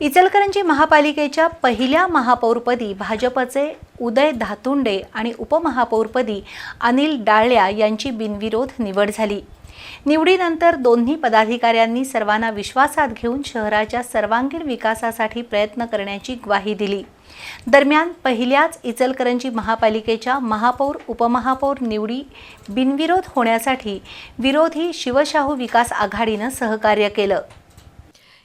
इचलकरंजी महापालिकेच्या पहिल्या महापौरपदी भाजपचे उदय धातुंडे आणि उपमहापौरपदी अनिल डाळ्या यांची बिनविरोध निवड झाली. निवडीनंतर दोन्ही पदाधिकाऱ्यांनी सर्वांना विश्वासात घेऊन शहराच्या सर्वांगीण विकासासाठी प्रयत्न करण्याची ग्वाही दिली. दरम्यान पहिल्याच इचलकरंजी महापालिकेच्या महापौर उपमहापौर निवडी बिनविरोध होण्यासाठी विरोधी शिवशाहू विकास आघाडीनं सहकार्य केलं.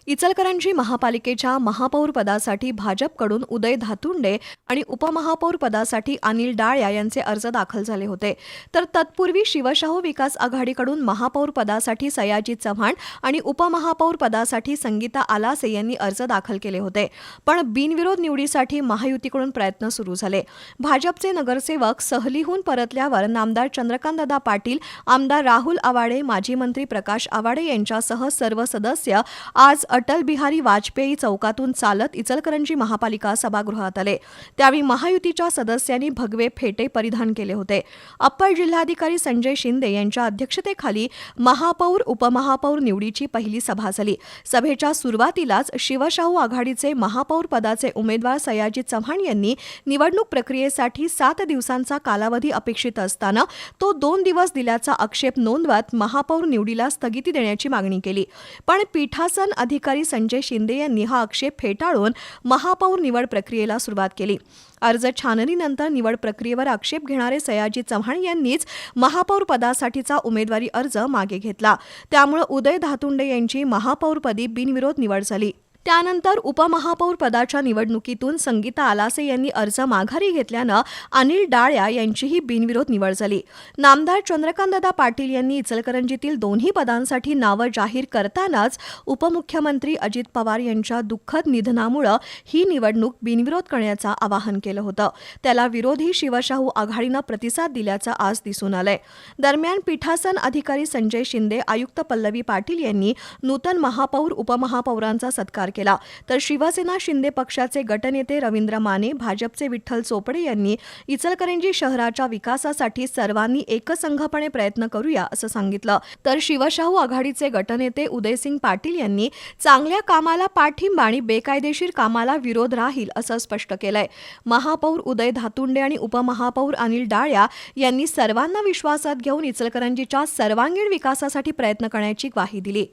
इचलकरंजी महापालिकेच्या महापौरपदासाठी भाजपकडून उदय धातुंडे आणि उपमहापौरपदासाठी अनिल डाळ्या यांचे अर्ज दाखल झाले होते. तर तत्पूर्वी शिवशाहू विकास आघाडीकडून महापौरपदासाठी सयाजी चव्हाण आणि उपमहापौरपदासाठी संगीता आलासे यांनी अर्ज दाखल केले होते. पण बिनविरोध निवडीसाठी महायुतीकडून प्रयत्न सुरू झाले. भाजपचे नगरसेवक सहलीहून परतल्यावर नामदार चंद्रकांतदादा पाटील आमदार राहुल आवाडे माजी मंत्री प्रकाश आवाडे यांच्यासह सर्व सदस्य आज अटल बिहारी वाजपेयी चौकातून चालत इचलकरंजी महापालिका सभागृहात आले. त्यावेळी महायुतीच्या सदस्यांनी भगवे फेटे परिधान केले होते. अप्पर जिल्हाधिकारी संजय शिंदे यांच्या अध्यक्षतेखाली महापौर उपमहापौर निवडीची पहिली सभा झाली. सभेच्या सुरुवातीलाच शिवशाहू आघाडीचे महापौर पदाचे उमेदवार सयाजी चव्हाण यांनी निवडणूक प्रक्रियेसाठी सात दिवसांचा कालावधी अपेक्षित असताना तो दोन दिवस दिल्याचा आक्षेप नोंदवत महापौर निवडीला स्थगिती देण्याची मागणी केली. पण पीठासन अधिक जिल्हाधिकारी संजय शिंदे यांनी हा आक्षेप फेटाळून महापौर निवड प्रक्रियेला सुरुवात केली. अर्ज छाननीनंतर निवड प्रक्रियेवर आक्षेप घेणारे सयाजी चव्हाण यांनीच महापौर पदासाठीचा उमेदवारी अर्ज मागे घेतला. त्यामुळे उदय धातुंडे यांची महापौरपदी बिनविरोध निवड झाली. त्यानंतर उपमहापौर पदाच्या निवडणुकीतून संगीता आलासे यांनी अर्ज माघारी घेतल्यानं अनिल डाळ्या यांचीही बिनविरोध निवड झाली. नामदार चंद्रकांतदादा पाटील यांनी इचलकरंजीतील दोन्ही पदांसाठी नावं जाहीर करतानाच उपमुख्यमंत्री अजित पवार यांच्या दुःखद निधनामुळं ही निवडणूक बिनविरोध करण्याचं आवाहन केलं होतं. त्याला विरोधी शिवशाहू आघाडीनं प्रतिसाद दिल्याचं आज दिसून आलंय. दरम्यान पीठासन अधिकारी संजय शिंदे आयुक्त पल्लवी पाटील यांनी नूतन महापौर उपमहापौरांचा सत्कार केला. तर शिवसेना शिंदे पक्षाचे गटनेते रवींद्र माने भाजपचे विठ्ठल चोपडे यांनी इचलकरंजी शहराच्या विकासासाठी सर्वांनी एकसंघपणे प्रयत्न करूया असं सांगितलं. तर शिवशाहू आघाडीचे गटनेते उदयसिंग पाटील यांनी चांगल्या कामाला पाठिंबा आणि बेकायदेशीर कामाला विरोध राहील असं स्पष्ट केलंय. महापौर उदय धातुंडे आणि उपमहापौर अनिल डाळ्या यांनी सर्वांना विश्वासात घेऊन इचलकरंजीच्या सर्वांगीण विकासासाठी प्रयत्न करण्याची ग्वाही दिली.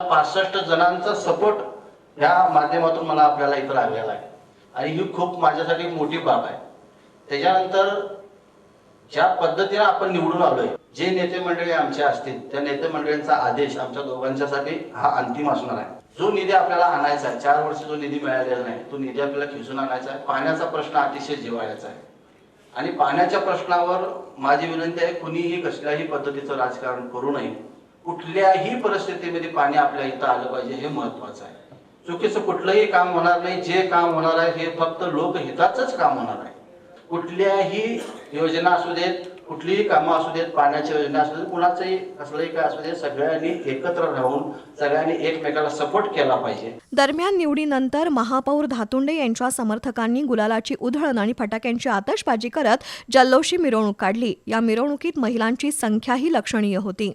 पासष्ट जणांचा सपोर्ट ह्या माध्यमातून मला आपल्याला इथं लागलेला आहे आणि ही खूप माझ्यासाठी मोठी बाब आहे. त्याच्यानंतर ज्या पद्धतीने आपण निवडून आलोय जे नेते मंडळी आमचे असतील त्या नेते मंडळींचा आदेश आमच्या दोघांच्यासाठी हा अंतिम असणार आहे. जो निधी आपल्याला आणायचा आहे चार वर्ष जो निधी मिळालेला नाही तो निधी आपल्याला खिसून आणायचा आहे. पाण्याचा प्रश्न अतिशय जिवाळ्याचा आहे. आणि पाण्याच्या प्रश्नावर माझी विनंती आहे कुणीही कसल्याही पद्धतीचं राजकारण करू नये. कुठल्याही परिस्थितीमध्ये पाणी आपल्या इथं आलं पाहिजे हे महत्वाचं आहे. चुकीचं कुठलंही काम होणार नाही जे काम होणार आहे हे फक्त लोकहिताचंच काम होणार आहे. कुठल्याही योजना असू देत कुठलीही कामं असू देत पाण्याच्या योजना असू देत कुणाचंही असलंही काय असू देत सगळ्यांनी एकत्र राहून सगळ्यांनी एकमेकाला सपोर्ट केला पाहिजे. दरम्यान निवडीनंतर महापौर धातुंडे यांच्या समर्थकांनी गुलालाची उधळण आणि फटाक्यांची आतषबाजी करत जल्लोषी मिरवणूक काढली. या मिरवणुकीत महिलांची संख्याही लक्षणीय होती.